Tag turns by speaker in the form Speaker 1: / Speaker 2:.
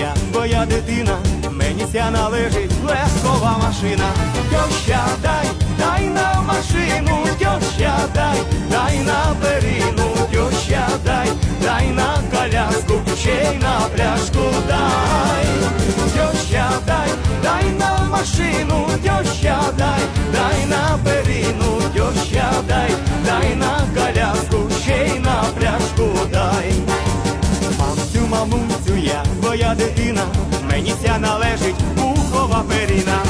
Speaker 1: я, твоя дитина, мені ся належить легкова машина. Тьоща, дай, дай на машину, тьоща, дай, дай на перину, тьоща, дай, дай на коляску, ще й на пляшку дай. Тьоща, дай, дай на машину, тьоща, дай, дай на перину, тьоща, дай, дай на коляску, ще й на пляшку дай. Мамцю, мамусю, я твоя дитина, мені ся належить пухова перина.